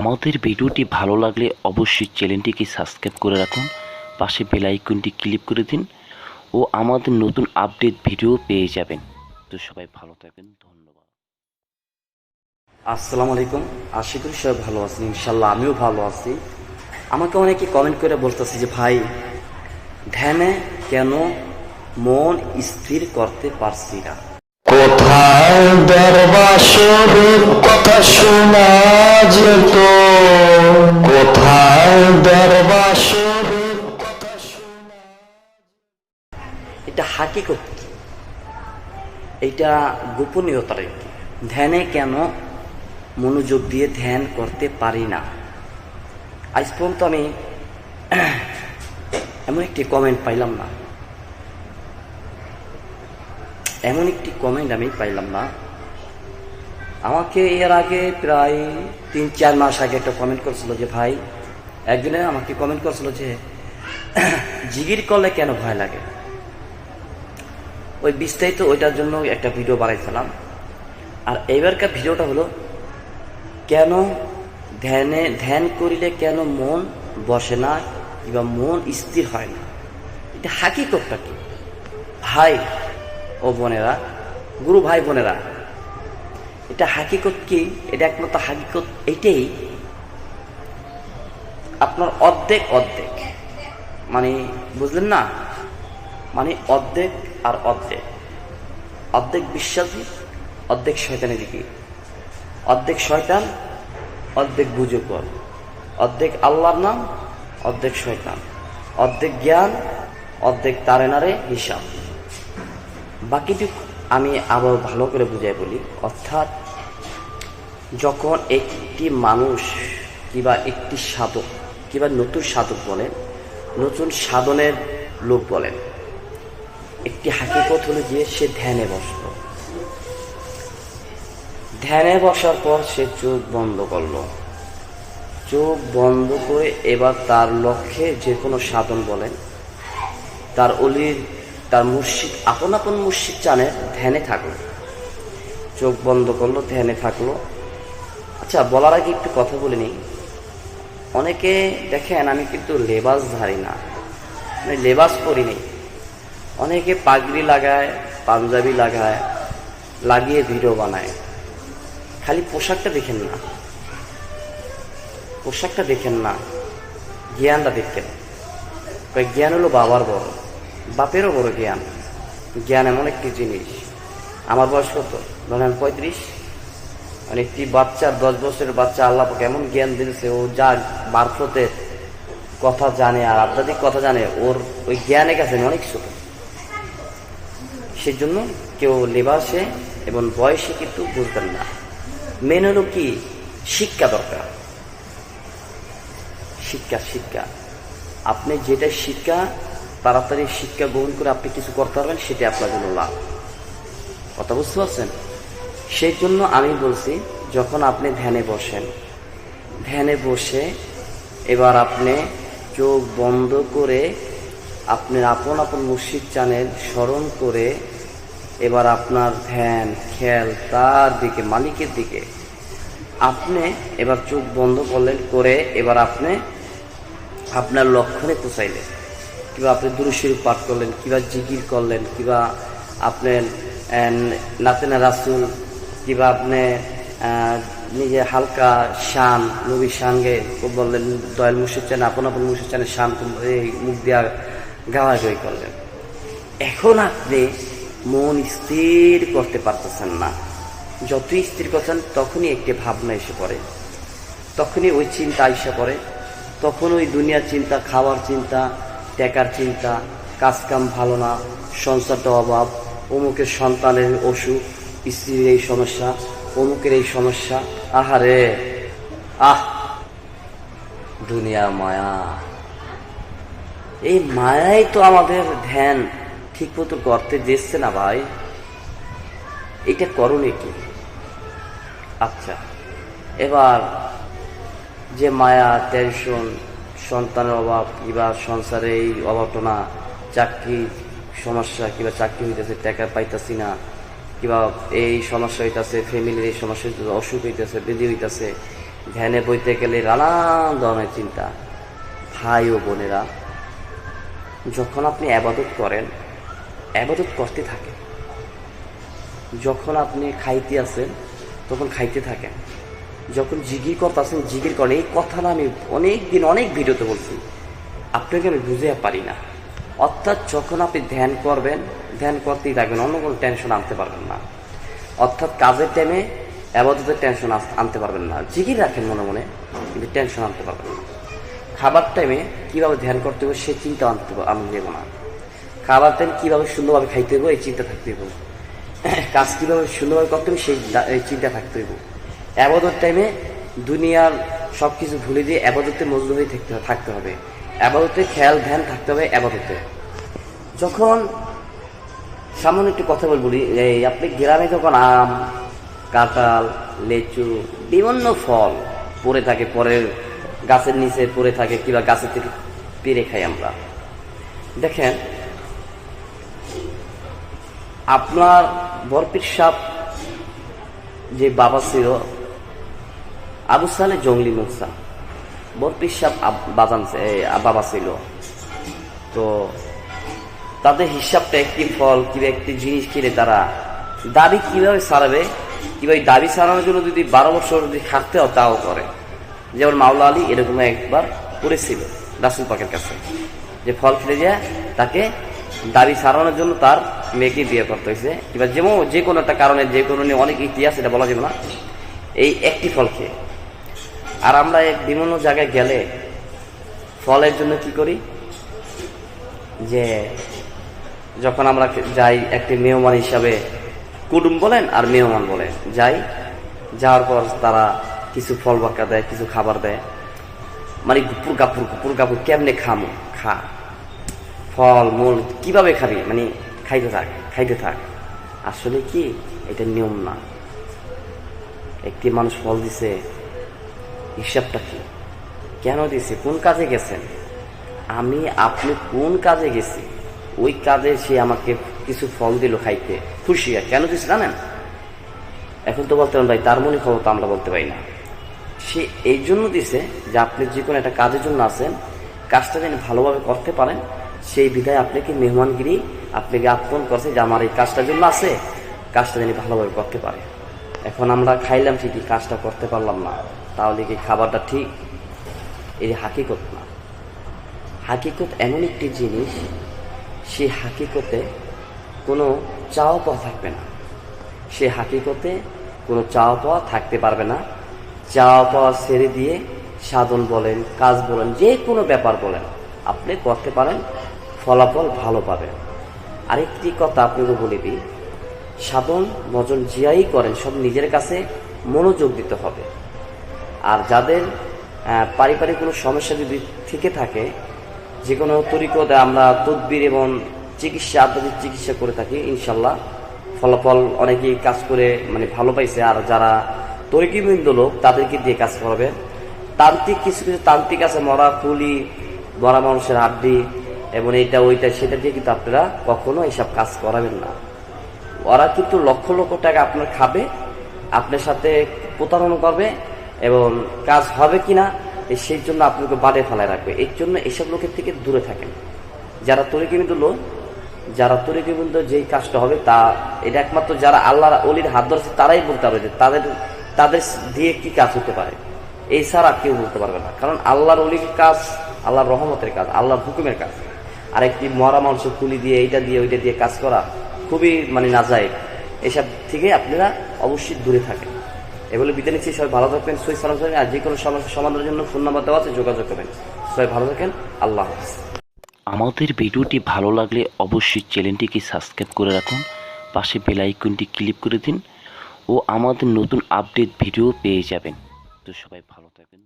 আমাদের ভিডিওটি ভালো লাগলে অবশ্যই চ্যানেলটিকে সাবস্ক্রাইব করে রাখুন, পাশে বেল আইকনটি ক্লিক করে দিন ও আমাদের নতুন আপডেট ভিডিও পেয়ে যাবেন। তো সবাই ভালো থাকবেন, ধন্যবাদ। আসসালামু আলাইকুম, আশা করি সবাই ভালো আছেন ইনশাল্লাহ আমিও ভালো আছি। আমাকে অনেকে কমেন্ট করে বলতেছে যে, ভাই, ধ্যানে কেন মন স্থির করতে পারছি না? এটা হাকিকত এটা গোপনীয়তার কি ধ্যানে কেন মনোযোগ দিয়ে ধ্যান করতে পারি না? আজ পর্যন্ত আমি এমন একটি কমেন্ট পাইলাম না। এমন একটি কমেন্ট আমি পাইলাম না। আমাকে এর আগে প্রায় তিন, চার মাস আগে একটা কমেন্ট করছিল যে, ভাই, একজনে আমাকে কমেন্ট করছিল যে, জিগির করলে কেন ভয় লাগে? ওই বিস্তারিত ওইটার জন্য একটা ভিডিও বানাইছিলাম। আর এইবারকার ভিডিওটা হলো, কেন ধ্যানে, ধ্যান করিলে কেন মন বসে না কিংবা মন স্থির হয় না? এটা হাকিকতটা কি? ভাই ও বোনেরা, গুরু ভাই বোনেরা, এটা হাকিকত কি? এটা একমাত্র হাকিকত এটাই। আপনার অর্ধেক অর্ধেক। মানে বুঝলেন না? মানে অর্ধেক আর অর্ধেক। অর্ধেক বিশ্বাসী, অর্ধেক শয়তানের দিকে অর্ধেক শয়তান, অর্ধেক বুজুকর অর্ধেক আল্লাহর নাম, অর্ধেক শয়তান। অর্ধেক জ্ঞান, অর্ধেক তারেনারে হিসাব। বাকিটুকু আমি আবার ভালো করে বুঝাই বলি। অর্থাৎ যখন একটি মানুষ কিবা একটি সাধক, কিবা নতুন সাধক বলেন, নতুন সাধনের লোক বলেন, একটি হাকিকত হলো যে সে ধ্যানে বসল। ধ্যানে বসার পর সে চোখ বন্ধ করল। চোখ বন্ধ করে এবার তার লক্ষ্যে যে কোনো সাধন বলেন, তার অলির তার মুর্শিদ, আপন আপন মুর্শিদ চানে ধ্যানে থাকল। চোখ বন্ধ করল, ধ্যানে থাকল। আচ্ছা বলার আগে একটু কথা বলে নিই। অনেকে দেখেন, আমি কিন্তু লেবাস ধারি না। আমি লেবাস পরিনি অনেকে পাগড়ি লাগায়, পাঞ্জাবি লাগায়, লাগিয়ে ভিডিও বানায়। খালি পোশাকটা দেখেন না। পোশাকটা দেখেন না। জ্ঞানটা দেখেন। জ্ঞান হলো বাবার বড়। বাপেরও বড় জ্ঞান। জ্ঞান এমন একটি জিনিস। আমার বয়স কত? ধরেন পঁয়ত্রিশ। মানে একটি বাচ্চা, দশ বছরের বাচ্চা আল্লাহ এমন জ্ঞান দিয়েছে ও যা মারফতের কথা জানে আর আধ্যাত্মিক কথা জানে, ওর ওই জ্ঞানের কাছে অনেক ছোট। সেজন্য কেউ লেবাসে এবং বয়সে কিন্তু বুঝবেন না। মেন হলো কি? শিক্ষা দরকার। শিক্ষা শিক্ষা। আপনি যেটা শিক্ষা তাড়াতাড়ি শিক্ষা গ্রহণ করে আপনি কিছু করতে পারবেন, সেটা আপনার জন্য লাভ। কথা বুঝতে পারছেন? সেই জন্য আমি বলছি, যখন আপনি ধ্যানে বসেন, ধ্যানে বসে এবার আপনি চোখ বন্ধ করে আপনার আপন আপন মুর্শিদ চানেল স্মরণ করে এবার আপনার ধ্যান, খেয়াল তার দিকে, মালিকের দিকে। আপনি এবার চোখ বন্ধ করলেন, করে এবার আপনি আপনার লক্ষণে পৌঁছাইলেন। কিংবা আপনি দুরুশরীফ পাঠ করলেন, কিংবা জিকির করলেন, কিংবা আপনি নাতেনা রাসুল, কিংবা আপনি নিজে হালকা শান নবী শানকে বললেন, দয়াল মুর্শিদ চান, আপন আপন মুর্শিদ চানের শান এই মুখ দিয়া গাওয়াগাওয়ি করলেন। এখন আপনি মন স্থির করতে পারতেছেন না। যতই স্থির করছেন, তখনই একটি ভাবনা এসে পড়ে। তখনই ওই চিন্তা এসে পড়ে। তখন ওই দুনিয়ার চিন্তা, খাওয়ার চিন্তা টেকার চিন্তা, কাজকাম ভালো না, সংসারটা অভাব, অমুকের সন্তানের অসুখ, স্ত্রীর এই সমস্যা, অমুকের এই সমস্যা, আহারে, আহ, দুনিয়া মায়া। এই মায়াই তো আমাদের ধ্যান ঠিক মতো করতে দিচ্ছে না ভাই। এটা করণে কি? আচ্ছা এবার যে মায়া টেনশন সন্তানের অভাব কিংবা সংসারে এই অভাবটনা চাকরি সমস্যা কিংবা চাকরি হইতেছে, টাকা পাইতাছি না কিংবা এই সমস্যা হইতেছে ফ্যামিলির এই সমস্যা হইতেছে, অসুখ হইতেছে বেদি হইতেছে, ধ্যানে বইতে গেলে নানান ধরনের চিন্তা। ভাই ও বোনেরা, যখন আপনি আবাদত করেন, আবাদত করতে থাকেন। যখন আপনি খাইতে আসেন তখন খাইতে থাকেন। যখন জিগির করতে আছেন জিগির করেন এই কথাটা আমি অনেক দিন অনেক ভিডিওতে বলছি। আপনাকে আমি বুঝে পারি না। অর্থাৎ যখন আপনি ধ্যান করবেন, ধ্যান করতেই থাকবেন, অন্য কোনো টেনশন আনতে পারবেন না। অর্থাৎ কাজের টাইমে আবাদতের টেনশন আনতে পারবেন না। জিগির রাখেন মনে মনে, কিন্তু টেনশন আনতে পারবেন না। খাবার টাইমে কীভাবে ধ্যান করতে হবে, সে চিন্তা আনতে আনতে না। খাবার টাইম কীভাবে সুন্দরভাবে খাইতে হবে এই চিন্তা থাকতে হবে কাজ কীভাবে সুন্দরভাবে করতে হবে, সেই চিন্তা থাকতে হবে আবাদত টাইমে দুনিয়ার সব কিছু ভুলে দিয়ে আবাদতে মজদুর হয়ে থাকতে থাকতে হবে। আবাদতে খেয়াল, ধ্যান থাকতে হবে আবাদতে। যখন সামান্য একটু কথা বল বলি, এই আপনি গ্রামে যখন আম, কাঁঠাল, লেচু, বিভিন্ন ফল পড়ে থাকে, পরের গাছের নিচে পড়ে থাকে কিংবা গাছের থেকে পেরে খাই আমরা। দেখেন, আপনার বরপির সাপ যে বাবা ছিল আবু সালে জঙ্গলি মুসা বরপির আব- বাজান বাবা ছিল। তো তাদের হিসাবটা একটি ফল, কিংবা একটি জিনিস কিনে তারা দাবি কীভাবে সারাবে, কিংবা দাবি সারানোর জন্য যদি বারো বছর যদি খাটতে হয় তাও করে। যেমন মাওলা আলী এরকম একবার করেছিল রাসুল পাকের কাছে। যে ফল খেলে যায় তাকে দাবি সারানোর জন্য তার মেয়েকে বিয়ে করতে হয়েছে। কিংবা যেমন যে কোনো একটা কারণে, যে কোনো নিয়ে অনেক ইতিহাস, এটা বলা যাবে না। এই একটি ফল খেয়ে। আর আমরা এক বিভিন্ন জায়গায় গেলে ফলের জন্য কি করি? যে যখন আমরা যাই একটি মেহমান হিসাবে, কুটুম বলেন আর মেহমান বলেন, যাই, যাওয়ার পর তারা কিছু ফল বাক্কা দেয়, কিছু খাবার দেয়। মানে গুপুর গাপুর গুপুর গাপুর কেমনে খামো? খা। ফল, মূল কীভাবে খাবি? মানে খাইতে থাক খাইতে থাক। আসলে কি? এটা নিয়ম না। একটি মানুষ ফল দিছে হিসাবটা কি? কেন দিছে কোন কাজে গেছেন? আমি, আপনি কোন কাজে গেছি? ওই কাজে সে আমাকে কিছু ফল দিল খাইতে। খুশি আর কেন দিচ্ছে জানেন? এখন তো বলতে ভাই, তার মনে খবর তো আমরা বলতে পারি না। সে এই জন্য দিছে যে আপনি যে কোনো একটা কাজের জন্য আছেন, কাজটা যেন ভালোভাবে করতে পারেন, সেই বিধায় আপনাকে মেহমানগিরি, আপনাকে আপন করছে যে আমার এই কাজটার জন্য আছে, কাজটা যেন ভালোভাবে করতে পারে। এখন আমরা খাইলাম ঠিকই, কাজটা করতে পারলাম না। তাহলে কি খাবারটা ঠিক? এই হাকিকত না। হাকিকত এমন একটি জিনিস সেই হাকিকতে কোনো চাওয়া পাওয়া থাকবে না। সে হাকিকতে কোনো চাওয়া পাওয়া থাকতে পারবে না। চাওয়া পাওয়া ছেড়ে দিয়ে সাধন বলেন, কাজ বলেন, যে কোনো ব্যাপার বলেন, আপনি করতে পারেন, ফলাফল ভালো পাবেন। আরেকটি কথা আপনাকে বলে দিই, সাধন, ভজন জিয়াই করেন, সব নিজের কাছে মনোযোগ দিতে হবে। যাদের পারিবারিক কোনো সমস্যা যদি থেকে থাকে, যে কোনো তরিকতে আমরা তদবির এবং চিকিৎসা, আধ্যাত্মিক চিকিৎসা করে থাকি, ইনশাল্লাহ। ফলাফল অনেকেই কাজ করে মানে ভালো পাইছে। আর যারা তরিকিবৃন্দ লোক, তাদেরকে দিয়ে কাজ করবে। তান্ত্রিক, কিছু কিছু তান্ত্রিক আছে, মরা ফুলি মরা মানুষের হাড্ডি এবং এইটা, ওইটা, সেটা দিয়ে কিন্তু আপনারা কখনো এইসব কাজ করাবেন না। ওরা কিন্তু লক্ষ লক্ষ টাকা আপনার খাবে, আপনার সাথে প্রতারণা করবে এবং কাজ হবে কি না সেই জন্য আপনাকে বাড়ে ফেলায় রাখবে। এর জন্য এসব লোকের থেকে দূরে থাকেন। যারা তরিকিবিন্দু লোক, যারা তরিকিবিন্দু যেই কাজটা হবে তা, এটা একমাত্র যারা আল্লাহর অলির হাত ধরেছে, তারাই বলতে পারবে যে তাদের তাদের দিয়ে কি কাজ হতে পারে। এই ছাড়া কেউ বলতে পারবে না। কারণ আল্লাহর অলির কাজ, আল্লাহর রহমতের কাজ, আল্লাহর হুকুমের কাজ। আর একটি মরা মানুষের কুলি দিয়ে, এইটা দিয়ে, ওইটা দিয়ে কাজ করা খুবই মানে না নাজায় এসব থেকে আপনারা অবশ্যই দূরে থাকেন। এগুলো বিদায় নিচ্ছি। সবাই ভালো থাকবেন সুই সালাম আর যে কোনো সমস্যা সমাধানের জন্য ফোন নাম্বার দেওয়া আছে, যোগাযোগ করবেন। সবাই ভালো থাকেন, আল্লাহ হাফিজ। আমাদের ভিডিওটি ভালো লাগলে অবশ্যই চ্যানেলটিকে সাবস্ক্রাইব করে রাখুন, পাশে বেল আইকনটি ক্লিক করে দিন, ও আমাদের নতুন আপডেট ভিডিও পেয়ে যাবেন। তো সবাই ভালো থাকবেন।